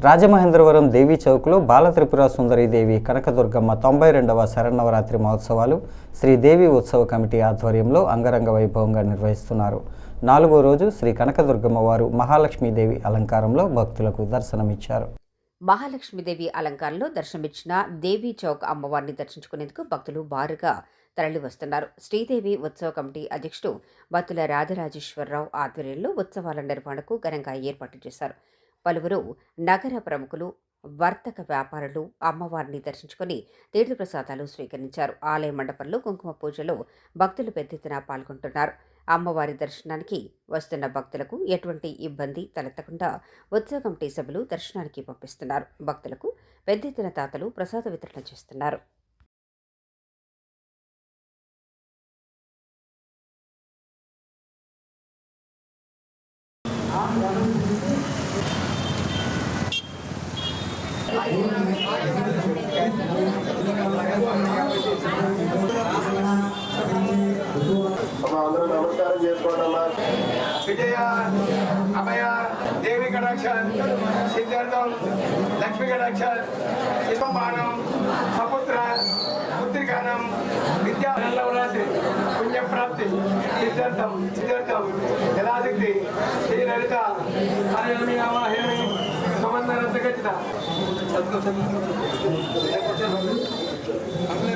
రాజమహేంద్రవరం దేవీ చౌక్లో బాలత్రిపుర సుందరీదేవి కనకదుర్గమ్మ తొంభై రెండవ శరన్నవరాత్రి మహోత్సవాలు శ్రీదేవి ఉత్సవ కమిటీ ఆధ్వర్యంలో అంగరంగ వైభవంగా నిర్వహిస్తున్నారు. నాలుగో రోజు శ్రీ కనకదుర్గమ్మ వారు మహాలక్ష్మీదేవి అలంకారంలో భక్తులకు దర్శనమిచ్చారు. మహాలక్ష్మీదేవి అలంకారంలో దర్శనమిచ్చిన దేవీ చౌక్ అమ్మవారిని దర్శించుకునేందుకు భక్తులు భారీగా తరలివస్తున్నారు. శ్రీదేవి ఉత్సవ కమిటీ అధ్యక్షుడు బత్తుల రాజరాజేశ్వరరావు ఆధ్వర్యంలో ఉత్సవాల నిర్వహణకు ఘనంగా ఏర్పాటు చేశారు. పలువురు నగర ప్రముఖులు వర్తక వ్యాపారులు అమ్మవారిని దర్శించుకుని తీర్థప్రసాదాలు స్వీకరించారు. ఆలయ మండపంలో కుంకుమ పూజలో భక్తులు పెద్ద ఎత్తున పాల్గొంటున్నారు. అమ్మవారి దర్శనానికి వస్తున్న భక్తులకు ఎటువంటి ఇబ్బంది తలెత్తకుండా ఉత్సవ కమిటీ సభ్యులు దర్శనానికి పంపిస్తున్నారు. భక్తులకు పెద్ద ఎత్తున తాతలు ప్రసాద వితరణ చేస్తున్నారు. అందరూ నమస్కారం విజయ అభయ దేవి కటాక్ష సిద్ధార్థం లక్ష్మీ కటాక్ష శివబాణం సపుత్ర పుత్రికానం విద్యా నల్లవరాశి పుణ్యప్రాప్తి సిద్ధార్థం సిద్ధార్థం యథాశక్తి আপনি